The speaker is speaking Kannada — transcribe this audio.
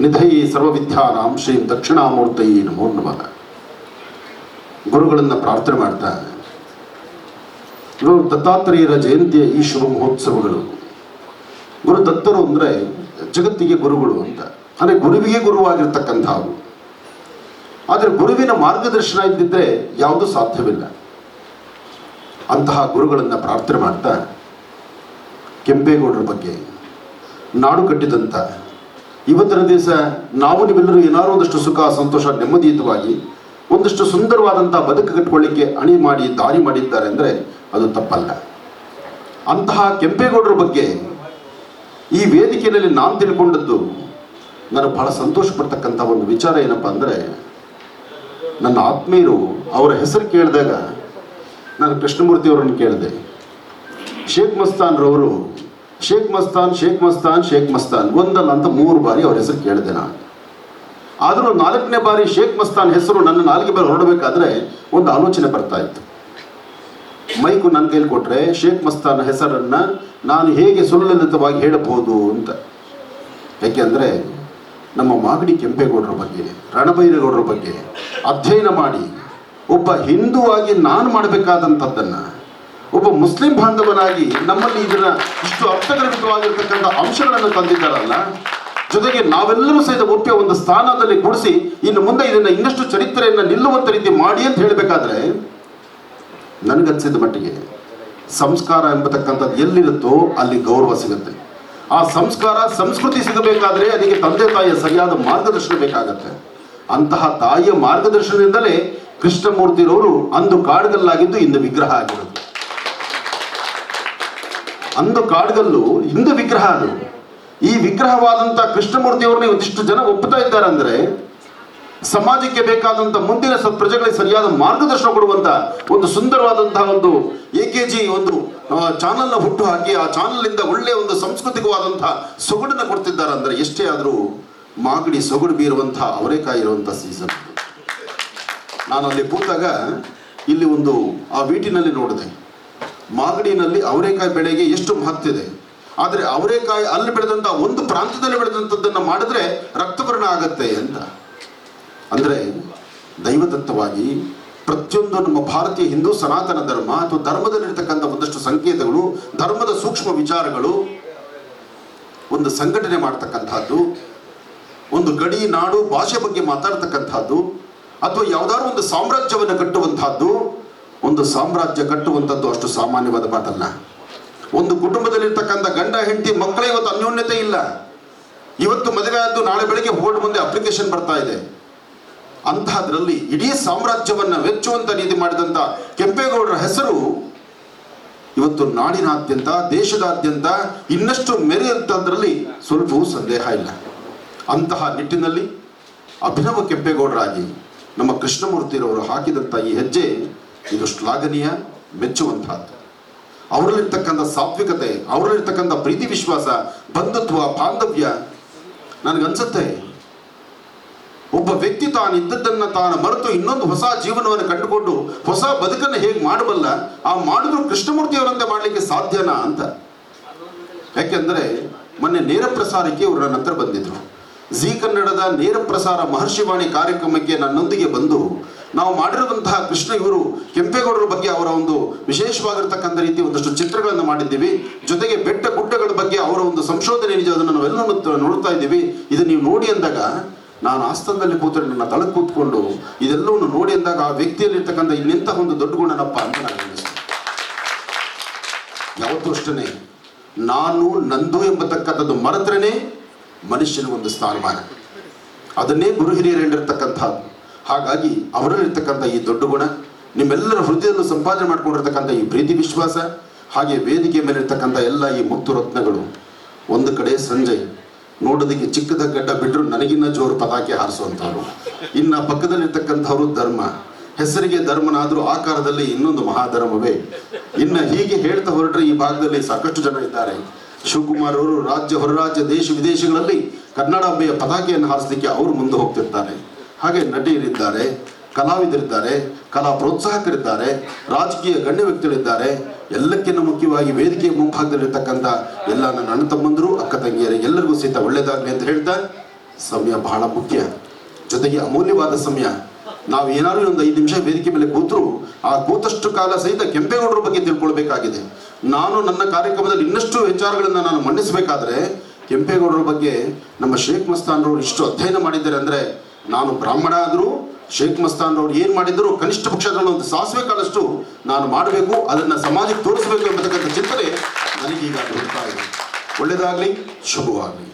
ನಿಧಯಿ ಸರ್ವವಿದ್ಯಾನಾಂ ಶ್ರೀ ದಕ್ಷಿಣಾಮೂರ್ತಯಿ ನಮೋ ನಮಃ. ಗುರುಗಳನ್ನು ಪ್ರಾರ್ಥನೆ ಮಾಡ್ತಾ ಇವರು ದತ್ತಾತ್ರೇಯರ ಜಯಂತಿಯ ಈ ಶುಭ ಮಹೋತ್ಸವಗಳು. ಗುರು ದತ್ತರು ಅಂದರೆ ಜಗತ್ತಿಗೆ ಗುರುಗಳು ಅಂತ. ಅಂದರೆ ಗುರುವಿಗೆ ಗುರುವಾಗಿರ್ತಕ್ಕಂಥವು ಆದರೆ ಗುರುವಿನ ಮಾರ್ಗದರ್ಶನ ಇದ್ದಿದ್ರೆ ಯಾವುದೂ ಸಾಧ್ಯವಿಲ್ಲ. ಅಂತಹ ಗುರುಗಳನ್ನು ಪ್ರಾರ್ಥನೆ ಮಾಡ್ತಾ ಕೆಂಪೇಗೌಡರ ಬಗ್ಗೆ ನಾಡು ಕಟ್ಟಿದಂತ. ಇವತ್ತಿನ ದಿವಸ ನಾವು ನೀವೆಲ್ಲರೂ ಏನಾದರೂ ಒಂದಷ್ಟು ಸುಖ, ಸಂತೋಷ, ನೆಮ್ಮದಿಯುತವಾಗಿ ಒಂದಷ್ಟು ಸುಂದರವಾದಂಥ ಬದುಕು ಕಟ್ಟಿಕೊಳ್ಳಿಕ್ಕೆ ಅಣಿ ಮಾಡಿ, ದಾರಿ ಮಾಡಿದ್ದಾರೆ ಅಂದರೆ ಅದು ತಪ್ಪಲ್ಲ. ಅಂತಹ ಕೆಂಪೇಗೌಡರ ಬಗ್ಗೆ ಈ ವೇದಿಕೆಯಲ್ಲಿ ನಾನು ತಿಳ್ಕೊಂಡದ್ದು ನನಗೆ ಬಹಳ ಸಂತೋಷ ಪಡ್ತಕ್ಕಂಥ ಒಂದು ವಿಚಾರ ಏನಪ್ಪ ಅಂದರೆ, ನನ್ನ ಆತ್ಮೀಯರು ಅವರ ಹೆಸರು ಕೇಳಿದಾಗ ನಾನು ಕೃಷ್ಣಮೂರ್ತಿ ಅವರನ್ನು ಕೇಳಿದೆ. ಶೇಖ್ ಮಸ್ತಾನ್ ರವರು ಶೇಖ್ ಮಸ್ತಾನ್ ಶೇಖ್ ಮಸ್ತಾನ್ ಶೇಖ್ ಮಸ್ತಾನ್. ಒಂದಲ್ಲ ಅಂತ ಮೂರು ಬಾರಿ ಅವ್ರ ಹೆಸರು ಕೇಳಿದೆ ನಾನು. ಆದರೂ ನಾಲ್ಕನೇ ಬಾರಿ ಶೇಖ್ ಮಸ್ತಾನ್ ಹೆಸರು ನನ್ನ ನಾಲ್ಕು ಬಾರಿ ಹೊರಡಬೇಕಾದ್ರೆ ಒಂದು ಆಲೋಚನೆ ಬರ್ತಾ ಇತ್ತು. ಮೈಕು ನನ್ನ ಕೈಲಿ ಕೊಟ್ಟರೆ ಶೇಖ್ ಮಸ್ತಾನ್ ಹೆಸರನ್ನು ನಾನು ಹೇಗೆ ಸುಲಲಿತವಾಗಿ ಹೇಳಬಹುದು ಅಂತ. ಯಾಕೆಂದರೆ ನಮ್ಮ ಮಾಗಡಿ ಕೆಂಪೇಗೌಡರ ಬಗ್ಗೆ, ರಣಬೈರೇಗೌಡರ ಬಗ್ಗೆ ಅಧ್ಯಯನ ಮಾಡಿ, ಒಬ್ಬ ಹಿಂದೂವಾಗಿ ನಾನು ಮಾಡಬೇಕಾದಂಥದ್ದನ್ನು ಒಬ್ಬ ಮುಸ್ಲಿಂ ಬಾಂಧವನಾಗಿ ನಮ್ಮಲ್ಲಿ ಇದನ್ನ ಇಷ್ಟು ಅರ್ಥಗರ್ಭಿತವಾಗಿರ್ತಕ್ಕಂಥ ಅಂಶಗಳನ್ನು ತಂದಿದ್ದಾರಲ್ಲ, ಜೊತೆಗೆ ನಾವೆಲ್ಲರೂ ಸಹಿತ ಒಪ್ಪಿಯ ಒಂದು ಸ್ಥಾನದಲ್ಲಿ ಕೂಡಿಸಿ ಇನ್ನು ಮುಂದೆ ಇದನ್ನ ಇನ್ನಷ್ಟು ಚರಿತ್ರೆಯನ್ನು ನಿಲ್ಲುವಂತ ರೀತಿ ಮಾಡಿ ಅಂತ ಹೇಳಬೇಕಾದ್ರೆ, ನನಗನ್ಸಿದ ಮಟ್ಟಿಗೆ ಸಂಸ್ಕಾರ ಎಂಬತಕ್ಕಂಥದ್ದು ಎಲ್ಲಿರುತ್ತೋ ಅಲ್ಲಿ ಗೌರವ ಸಿಗುತ್ತೆ. ಆ ಸಂಸ್ಕಾರ, ಸಂಸ್ಕೃತಿ ಸಿಗಬೇಕಾದ್ರೆ ಅದಕ್ಕೆ ತಂದೆ ತಾಯಿಯ ಸರಿಯಾದ ಮಾರ್ಗದರ್ಶನ ಬೇಕಾಗತ್ತೆ. ಅಂತಹ ತಾಯಿಯ ಮಾರ್ಗದರ್ಶನದಿಂದಲೇ ಕೃಷ್ಣಮೂರ್ತಿರವರು ಅಂದು ಕಾಡುಗಲ್ಲಾಗಿದ್ದು ಇಂದು ವಿಗ್ರಹ ಆಗಿರೋದು. ಅಂದು ಕಾಡ್ಗಲ್ಲು ಇಂದು ವಿಗ್ರಹ ಅದು. ಈ ವಿಗ್ರಹವಾದಂಥ ಕೃಷ್ಣಮೂರ್ತಿಯವ್ರನ್ನ ಇವತ್ತಿಷ್ಟು ಜನ ಒಪ್ಪುತ್ತಾ ಇದ್ದಾರೆ ಅಂದ್ರೆ ಸಮಾಜಕ್ಕೆ ಬೇಕಾದಂಥ ಮುಂದಿನ ಸತ್ ಪ್ರಜೆಗಳಿಗೆ ಸರಿಯಾದ ಮಾರ್ಗದರ್ಶನ ಕೊಡುವಂತ ಒಂದು ಸುಂದರವಾದಂತಹ ಒಂದು ಎ ಕೆ ಜಿ ಒಂದು ಚಾನಲ್ನ ಹುಟ್ಟು ಹಾಕಿ ಆ ಚಾನಲ್ನಿಂದ ಒಳ್ಳೆಯ ಒಂದು ಸಾಂಸ್ಕೃತಿಕವಾದಂತಹ ಸೊಗಡನ್ನು ಕೊಡ್ತಿದ್ದಾರೆ ಅಂದ್ರೆ ಎಷ್ಟೇ ಆದರೂ ಮಾಗಡಿ ಸೊಗಡು ಬೀರುವಂತಹ ಅವರೇಕಾಯಿ ಇರುವಂತಹ ಸೀಸನ್ ನಾನು ಅಲ್ಲಿ ಕೂತಾಗ ಇಲ್ಲಿ ಒಂದು ಆ ವೀಟಿನಲ್ಲಿ ನೋಡಿದೆ. ಮಾಗಡಿನಲ್ಲಿ ಅವರೆಕಾಯಿ ಬೆಳೆಗೆ ಎಷ್ಟು ಮಹತ್ವ ಇದೆ? ಆದರೆ ಅವರೆಕಾಯಿ ಅಲ್ಲಿ ಬೆಳೆದಂತ ಒಂದು ಪ್ರಾಂತ್ಯದಲ್ಲಿ ಬೆಳೆದಂಥದ್ದನ್ನು ಮಾಡಿದ್ರೆ ರಕ್ತವರ್ಣ ಆಗತ್ತೆ ಅಂತ. ಅಂದರೆ ದೈವದತ್ತವಾಗಿ ಪ್ರತಿಯೊಂದು ನಮ್ಮ ಭಾರತೀಯ ಹಿಂದೂ ಸನಾತನ ಧರ್ಮ ಅಥವಾ ಧರ್ಮದಲ್ಲಿರ್ತಕ್ಕಂಥ ಒಂದಷ್ಟು ಸಂಕೇತಗಳು, ಧರ್ಮದ ಸೂಕ್ಷ್ಮ ವಿಚಾರಗಳು ಒಂದು ಸಂಘಟನೆ ಮಾಡ್ತಕ್ಕಂಥದ್ದು, ಒಂದು ಗಡಿ ನಾಡು ಭಾಷೆ ಬಗ್ಗೆ ಮಾತಾಡ್ತಕ್ಕಂಥದ್ದು, ಅಥವಾ ಯಾವ್ದಾದ್ರು ಒಂದು ಸಾಮ್ರಾಜ್ಯವನ್ನು ಕಟ್ಟುವಂತಹದ್ದು ಒಂದು ಸಾಮ್ರಾಜ್ಯ ಕಟ್ಟುವಂಥದ್ದು ಅಷ್ಟು ಸಾಮಾನ್ಯವಾದ ಮಾತಲ್ಲ. ಒಂದು ಕುಟುಂಬದಲ್ಲಿರ್ತಕ್ಕಂಥ ಗಂಡ, ಹೆಂಡತಿ, ಮಕ್ಕಳೇ ಇವತ್ತು ಅನ್ಯೋನ್ಯತೆ ಇಲ್ಲ. ಇವತ್ತು ಮದುವೆ ಆದ್ದು ನಾಳೆ ಬೆಳಿಗ್ಗೆ ಬೋರ್ಡ್ ಮುಂದೆ ಅಪ್ಲಿಕೇಶನ್ ಬರ್ತಾ ಇದೆ. ಅಂತಹದ್ರಲ್ಲಿ ಇಡೀ ಸಾಮ್ರಾಜ್ಯವನ್ನ ವೆಚ್ಚುವಂತ ರೀತಿ ಮಾಡಿದಂತ ಕೆಂಪೇಗೌಡರ ಹೆಸರು ಇವತ್ತು ನಾಡಿನಾದ್ಯಂತ, ದೇಶದಾದ್ಯಂತ ಇನ್ನಷ್ಟು ಮೆರೆಯುವಂಥದ್ರಲ್ಲಿ ಸ್ವಲ್ಪವೂ ಸಂದೇಹ ಇಲ್ಲ. ಅಂತಹ ನಿಟ್ಟಿನಲ್ಲಿ ಅಭಿನವ ಕೆಂಪೇಗೌಡರಾಗಿ ನಮ್ಮ ಕೃಷ್ಣಮೂರ್ತಿರವರು ಹಾಕಿದಂಥ ಈ ಹೆಜ್ಜೆ ಇದು ಶ್ಲಾಘನೀಯ ಮೆಚ್ಚುವಂತಹದ್ದು ಅವರಲ್ಲಿರ್ತಕ್ಕಂಥ ಸಾತ್ವಿಕತೆ, ಅವರಲ್ಲಿರ್ತಕ್ಕಂಥ ಪ್ರೀತಿ ವಿಶ್ವಾಸ, ಬಂಧುತ್ವ, ಬಾಂಧವ್ಯ ನನಗನ್ಸುತ್ತೆ. ಒಬ್ಬ ವ್ಯಕ್ತಿ ತಾನು ಇದ್ದದ್ದನ್ನು ತಾನು ಮರೆತು ಇನ್ನೊಂದು ಹೊಸ ಜೀವನವನ್ನು ಕಂಡುಕೊಂಡು ಹೊಸ ಬದುಕನ್ನು ಹೇಗೆ ಮಾಡಬಲ್ಲ, ಆ ಮಾಡಿದ್ರು ಕೃಷ್ಣಮೂರ್ತಿಯವರಂತೆ ಮಾಡಲಿಕ್ಕೆ ಸಾಧ್ಯನಾ ಅಂತ. ಯಾಕೆಂದರೆ ಮೊನ್ನೆ ನೇರ ಪ್ರಸಾರಕ್ಕೆ ಇವರು ನನ್ನ ಹತ್ರ ಬಂದಿದ್ರು. ಜಿ ಕನ್ನಡದ ನೇರ ಪ್ರಸಾರ ಮಹರ್ಷಿವಾಣಿ ಕಾರ್ಯಕ್ರಮಕ್ಕೆ ನನ್ನೊಂದಿಗೆ ಬಂದು ನಾವು ಮಾಡಿರುವಂತಹ ಕೃಷ್ಣ ಇವರು ಕೆಂಪೇಗೌಡರ ಬಗ್ಗೆ ಅವರ ಒಂದು ವಿಶೇಷವಾಗಿರ್ತಕ್ಕಂಥ ರೀತಿ ಒಂದಷ್ಟು ಚಿತ್ರಗಳನ್ನು ಮಾಡಿದ್ದೀವಿ. ಜೊತೆಗೆ ಬೆಟ್ಟ ಗುಡ್ಡಗಳ ಬಗ್ಗೆ ಅವರ ಒಂದು ಸಂಶೋಧನೆ ನಿಜ ಅದನ್ನು ನಾವೆಲ್ಲ ನೋಡ್ತಾ ಇದ್ದೀವಿ. ಇದು ನೀವು ನೋಡಿ ಅಂದಾಗ ನಾನು ಆಸ್ಥಾನದಲ್ಲಿ ಕೂತರೆ ನನ್ನ ತಳಕ್ಕೆ ಕೂತ್ಕೊಂಡು ಇದೆಲ್ಲವನ್ನು ನೋಡಿ ಅಂದಾಗ ಆ ವ್ಯಕ್ತಿಯಲ್ಲಿರ್ತಕ್ಕಂಥ ಇನ್ನೆಂತಹ ಒಂದು ದೊಡ್ಡ ಗುಣನಪ್ಪ ಅಂತ ನಾನು ಯಾವತ್ತೂ ಅಷ್ಟೇ ನಾನು ನಂದು ಎಂಬತಕ್ಕಂಥದ್ದು ಮರೆತ್ರೇನೆ ಮನುಷ್ಯನ ಒಂದು ಸ್ಥಾನಮಾನ. ಅದನ್ನೇ ಗುರು ಹಿರಿಯರು ಹೇಳಿರ್ತಕ್ಕಂಥದ್ದು. ಹಾಗಾಗಿ ಅವರಲ್ಲಿರ್ತಕ್ಕಂಥ ಈ ದೊಡ್ಡ ಗುಣ, ನಿಮ್ಮೆಲ್ಲರ ಹೃದಯವನ್ನು ಸಂಪಾದನೆ ಮಾಡಿಕೊಂಡಿರ್ತಕ್ಕಂಥ ಈ ಪ್ರೀತಿ ವಿಶ್ವಾಸ, ಹಾಗೆ ವೇದಿಕೆ ಮೇಲೆ ಇರ್ತಕ್ಕಂಥ ಎಲ್ಲ ಈ ಮುತ್ತು ರತ್ನಗಳು. ಒಂದು ಕಡೆ ಸಂಜಯ್, ನೋಡೋದಕ್ಕೆ ಚಿಕ್ಕದ ಗಡ್ಡ ಬಿಟ್ಟರು ನನಗಿನ್ನ ಜೋರು ಪತಾಕೆ ಹಾರಿಸುವಂಥವ್ರು. ಇನ್ನು ಪಕ್ಕದಲ್ಲಿರ್ತಕ್ಕಂಥವ್ರು ಧರ್ಮ. ಹೆಸರಿಗೆ ಧರ್ಮನಾದರೂ ಆಕಾರದಲ್ಲಿ ಇನ್ನೊಂದು ಮಹಾಧರ್ಮವೇ. ಇನ್ನು ಹೀಗೆ ಹೇಳ್ತಾ ಹೊರಟ್ರೆ ಈ ಭಾಗದಲ್ಲಿ ಸಾಕಷ್ಟು ಜನ ಇದ್ದಾರೆ. ಶಿವಕುಮಾರ್ ಅವರು ರಾಜ್ಯ ಹೊರರಾಜ್ಯ ದೇಶ ವಿದೇಶಗಳಲ್ಲಿ ಕನ್ನಡಾಂಬೆಯ ಪತಾಕೆಯನ್ನು ಹಾರಿಸಲಿಕ್ಕೆ ಅವರು ಮುಂದೆ ಹೋಗ್ತಿರ್ತಾರೆ. ಹಾಗೆ ನಟಿಯರಿದ್ದಾರೆ, ಕಲಾವಿದರಿದ್ದಾರೆ, ಕಲಾ ಪ್ರೋತ್ಸಾಹಕರಿದ್ದಾರೆ, ರಾಜಕೀಯ ಗಣ್ಯ ವ್ಯಕ್ತಿಗಳಿದ್ದಾರೆ. ಎಲ್ಲಕ್ಕಿಂತ ಮುಖ್ಯವಾಗಿ ವೇದಿಕೆಯ ಮುಂಭಾಗದಲ್ಲಿರ್ತಕ್ಕಂಥ ಎಲ್ಲ ನನ್ನ ಅಣ್ಣ ತಮ್ಮಂದರು, ಅಕ್ಕ ತಂಗಿಯರು ಎಲ್ಲರಿಗೂ ಸಹಿತ ಒಳ್ಳೆಯದಾಗಲಿ ಅಂತ ಹೇಳ್ತಾ ಸಮಯ ಬಹಳ ಮುಖ್ಯ. ಜೊತೆಗೆ ಅಮೂಲ್ಯವಾದ ಸಮಯ. ನಾವು ಏನಾದ್ರೂ ಒಂದು ಐದು ನಿಮಿಷ ವೇದಿಕೆ ಮೇಲೆ ಕೂತರು ಆ ಕೂತಷ್ಟು ಕಾಲ ಸಹಿತ ಕೆಂಪೇಗೌಡರ ಬಗ್ಗೆ ತಿಳ್ಕೊಳ್ಬೇಕಾಗಿದೆ. ನಾನು ನನ್ನ ಕಾರ್ಯಕ್ರಮದಲ್ಲಿ ಇನ್ನಷ್ಟು ವಿಚಾರಗಳನ್ನು ನಾನು ಮಂಡಿಸಬೇಕಾದ್ರೆ ಕೆಂಪೇಗೌಡರ ಬಗ್ಗೆ ನಮ್ಮ ಶೇಖ್ ಮಸ್ತಾನ್ರವ್ರು ಇಷ್ಟು ಅಧ್ಯಯನ ಮಾಡಿದ್ದಾರೆ ಅಂದರೆ ನಾನು ಬ್ರಾಹ್ಮಣ ಆದರೂ ಶೇಖ್ ಮಸ್ತಾನ್ರವ್ರು ಏನು ಮಾಡಿದ್ರು ಕನಿಷ್ಠ ಪಕ್ಷ ಅದರಲ್ಲಿ ಒಂದು ಸಾಸಿವೆ ಕಾಲಷ್ಟು ನಾನು ಮಾಡಬೇಕು, ಅದನ್ನು ಸಮಾಜಕ್ಕೆ ತೋರಿಸಬೇಕು ಎಂಬತಕ್ಕಂಥ ಚಿಂತನೆ ನನಗೀಗ ಬರ್ತಾ ಇದೆ. ಒಳ್ಳೆಯದಾಗಲಿ, ಶುಭವಾಗಲಿ.